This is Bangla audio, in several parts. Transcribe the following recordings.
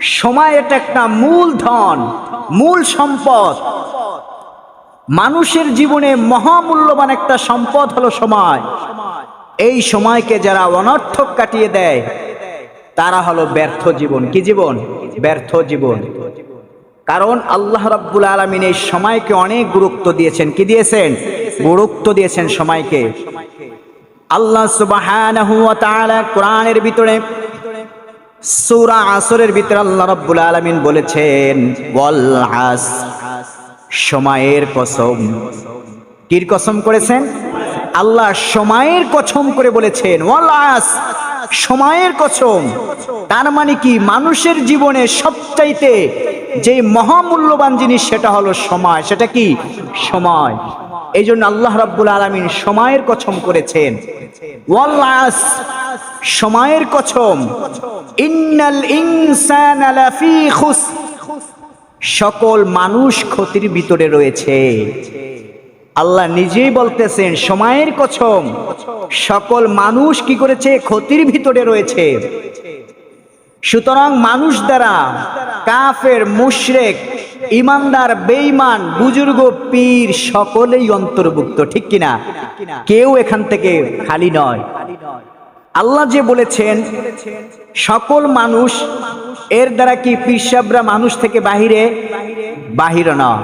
সময় এটা একটা মূল ধন, মূল সম্পদ। মানুষের জীবনে মহামূল্যবান একটা সম্পদ হলো সময়। এই সময়কে যারা অনর্থক কাটিয়ে দেয়, তারা হলো ব্যর্থ জীবন। কি জীবন? ব্যর্থ জীবন। কারণ আল্লাহ রাব্বুল আলমিন এই সময়কে অনেক গুরুত্ব দিয়েছেন। কি দিয়েছেন? গুরুত্ব দিয়েছেন সময়কে। আল্লাহ তাআলা কোরআনের ভিতরে সূরা আসরের ভিতরে আল্লাহ রাব্বুল আলামিন বলেছেন সময়ের কসম। কির কসম করেছেন? আল্লাহ সময়ের কসম করে বলেছেন সময়ের কসম। তার মানে কি? মানুষের জীবনে সবচাইতে যে মহামূল্যবান জিনিস সেটা হলো সময়। সেটা কি? সময়। এই জন্য আল্লাহ রাব্বুল আলমিন সময়ের কসম করেছেন। ওয়াল আস সময়ের কসম ইন্নাল ইনসানা লাফি খুস। সকল মানুষ ক্ষতির ভিতরে রয়েছে। আল্লাহ নিজেই বলতেছেন, সময়ের কসম সকল মানুষ কি করেছে? ক্ষতির ভিতরে রয়েছে। সুতরাং মানুষ দ্বারা কাফের, মুশরেক ইমানদার, বেঈমান, বুজুর্গ, পীর সকলেই অন্তর্ভুক্ত, ঠিক কিনা? কেউ এখান থেকে খালি নয়। আল্লাহ যে বলেছেন, সকল মানুষ এর দ্বারা কি পিসাবরা মানুষ থেকে বাহিরে? বাহির নয়।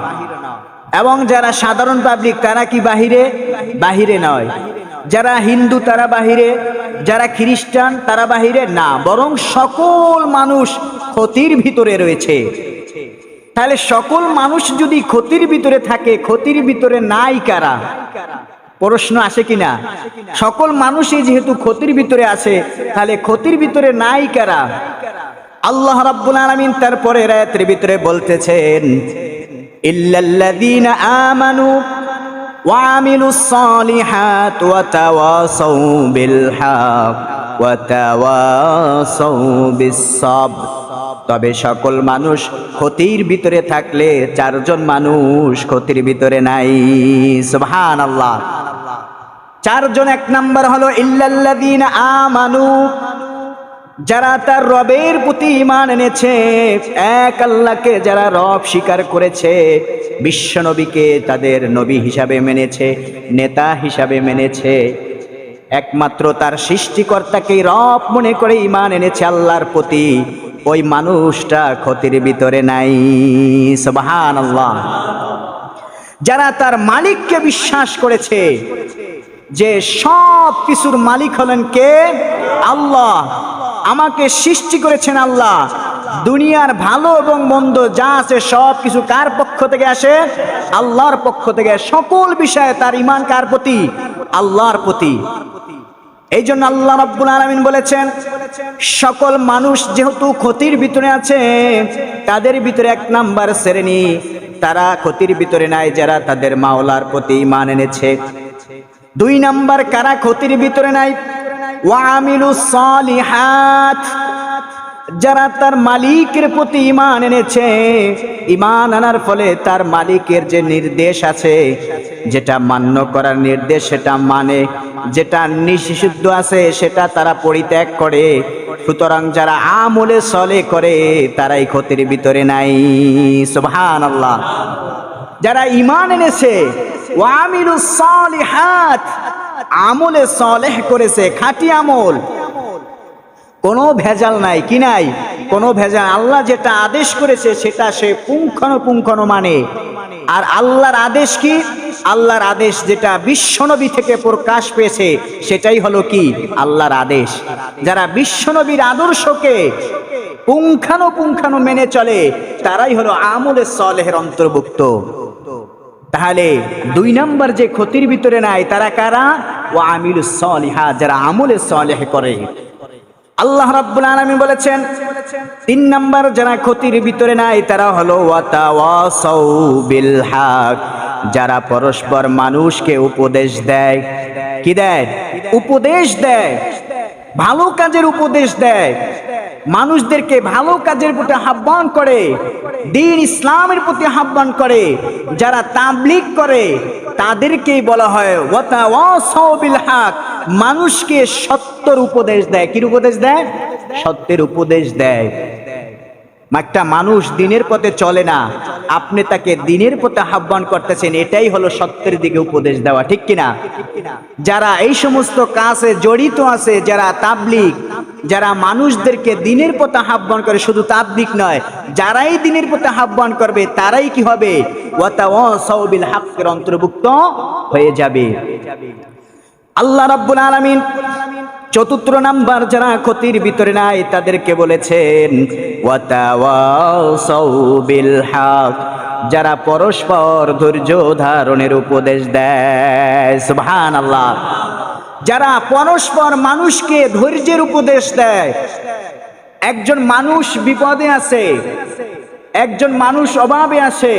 এবং যারা সাধারণ পাবলিক তারা কি বাহিরে? বাহিরে নয়। যারা হিন্দু, তারা বাহিরে। যারা খ্রিস্টান, তারা বাহিরে না। বরং সকল মানুষ ক্ষতির ভিতরে রয়েছে। তাহলে সকল মানুষ যদি ক্ষতির ভিতরে থাকে, ক্ষতির ভিতরে নাই কারা? প্রশ্ন আসে কিনা? সকল মানুষই যেহেতু ক্ষতির ভিতরে আছে, তাহলে ক্ষতির ভিতরে নাই কারা? আল্লাহ রাব্বুল আলামিন তারপরে রায়াতের ভিতরে বলতেছেন, ইল্লাল্লাযীনা আমানু ওয়া আমিলুস সালিহাত ওয়া তাওয়াসাউ বিল হক ওয়া তাওয়াসাউ বিস সাবর। তবে সকল মানুষ ক্ষতির ভিতরে থাকলে চারজন মানুষ ক্ষতির ভিতরে নাই। সুবহান আল্লাহ চারজন এক নাম্বার হলো, ইল্লাল্লাযীন আমানু। যারা তার রবের প্রতি ইমান এনেছে, এক আল্লাহকে যারা রব স্বীকার করেছে বিশ্বনবীকে তাদের নবী হিসাবে মেনেছে, নেতা হিসাবে মেনেছে। একমাত্র তার সৃষ্টিকর্তাকে রব মনে করে ইমান এনেছে আল্লাহর প্রতি। ওই মানুষটা ক্ষতির ভিতরে নাই। সুবহান আল্লাহ যারা তার মালিককে বিশ্বাস করেছে যে সব কিছুর মালিক হলেন কে? আল্লাহ। আমাকে সৃষ্টি করেছেন আল্লাহ। দুনিয়ার ভালো এবং মন্দ যা আছে সব কিছু কার পক্ষ থেকে আসে? আল্লাহর পক্ষ থেকে। সকল বিষয়ে তার ইমান কার প্রতি? আল্লাহর প্রতি। এই জন্য আল্লাহ রাব্বুল আলামিন বলেছেন, সকল মানুষ যেহেতু ক্ষতির ভিতরে আছে, তাদের ভিতরে এক নাম্বার শ্রেণি। তারা ক্ষতির ভিতরে নাই, যারা তাদের মাওলার প্রতি ইমান এনেছে। দুই নাম্বার, কারা ক্ষতির ভিতরে নাই? ওয়ামিলু সালিহাত। যারা তার মালিকের প্রতি ইমান এনেছে ইমান আনার ফলে তার মালিকের যে নির্দেশ আছে যেটা মান্য করার নির্দেশ, সেটা মানে। যেটা নিষিদ্ধ আছে, সেটা তারা পরিত্যাগ করে। সুতরাং যারা আমলে চলে করে, তারাই ক্ষতির ভিতরে নাই। সুবহান আল্লাহ যারা ইমান এনেছে আমলে সলেহ করেছে, খাঁটি আমল। কোনো ভেজাল নাই, কি নাই? কোনো ভেজাল, আল্লাহ যেটা আদেশ করেছে, সেটা সে পুঙ্খানুপুঙ্খানু মানে। আর আল্লাহর আদেশ কি? আল্লাহর আদেশ যেটা বিশ্বনবী থেকে প্রকাশ পেয়েছে, সেটাই হলো কি? আল্লাহর আদেশ। যারা বিশ্বনবীর আদর্শকে পুঙ্খানুপুঙ্খানু মেনে চলে, তারাই হলো আমলে সলেহের অন্তর্ভুক্ত। তাহলে দুই নম্বর যে ক্ষতির ভিতরে নাই, তারা কারা? ও আমিল সলিহা, যারা আমলে সলেহ করে। আল্লাহ রাব্বুল আলামিন বলেছেন, তিন নাম্বার যারা ক্ষতির ভিতরে নাই, তারা হলো ওয়াতাওয়াসাউ বিল হক। যারা পরস্পর মানুষকে উপদেশ দেয়, কি দেয়? উপদেশ দেয়। ভালো কাজের উপদেশ দেয়। মানুষদেরকে ভালো কাজের প্রতি আহ্বান করে, দিন ইসলামের প্রতি আহ্বান করে, যারা তাবলিক করে, তাদেরকেই বলা হয় মানুষকে সত্যর উপদেশ দেয়। কির উপদেশ দেয়? সত্যের উপদেশ দেয়। একটা মানুষ দিনের পথে চলে না, আপনি তাকে দিনের পথে আহ্বান করতেছেন, এটাই হলো সত্যের দিকে উপদেশ দেওয়া, ঠিক কিনা? যারা এই সমস্ত কাজে জড়িত আছে, যারা তাবলিগ, যারা মানুষদেরকে দিনের পথে আহ্বান করে, শুধু তাবলিক নয়, যারাই দিনের পথে আহ্বান করবে, তারাই কি হবে? ওয়াতাওয়াসাউবিল অন্তর্ভুক্ত হয়ে যাবে। আল্লাহ রাব্বুল আলামিন চতুর্থ নাম্বার যারা ক্ষতির ভিতরে নাই, তাদেরকে বলেছেন যারা পরস্পর ধৈর্য ধারণের উপদেশ দেয়। সুবহানাল্লাহ। যারা পরস্পর মানুষকে ধৈর্যের উপদেশ দেয়, একজন মানুষ বিপদে আছে, একজন মানুষ অভাবে আছে,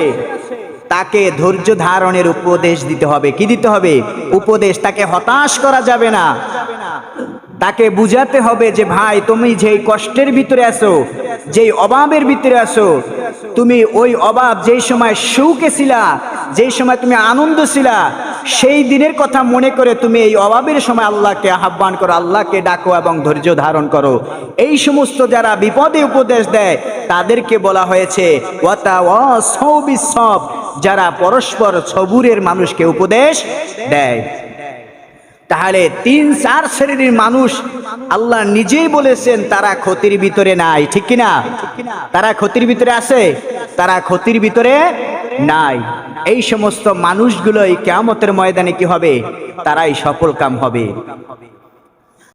তাকে ধৈর্য ধারণের উপদেশ দিতে হবে। কি দিতে হবে? উপদেশ, তাকে হতাশ করা যাবে না। তাকে বুঝাতে হবে যে, ভাই, তুমি যেই কষ্টের ভিতরে আছো, যেই অভাবের ভিতরে আছো, তুমি ওই অভাব যেই সময় সুখে ছিলা, যেই সময় তুমি আনন্দ ছিলা, সেই দিনের কথা মনে করে তুমি এই অভাবের সময় আল্লাহকে আহ্বান করো, আল্লাহকে ডাকো এবং ধৈর্য ধারণ করো। এই সমস্ত যারা বিপদে উপদেশ দেয়, তাদেরকে বলা হয়েছে যারা পরস্পর সবুরের মানুষকে উপদেশ দেয়। তাহলে তিন চার শ্রেণির মানুষ আল্লাহ নিজেই বলেছেন, তারা ক্ষতির ভিতরে নাই। ঠিক কিনা? তারা ক্ষতির ভিতরে আছে? তারা ক্ষতির ভিতরে নাই। এই সমস্ত মানুষগুলোই কেয়ামতের ময়দানে কি হবে? তারাই সফল কাম হবে।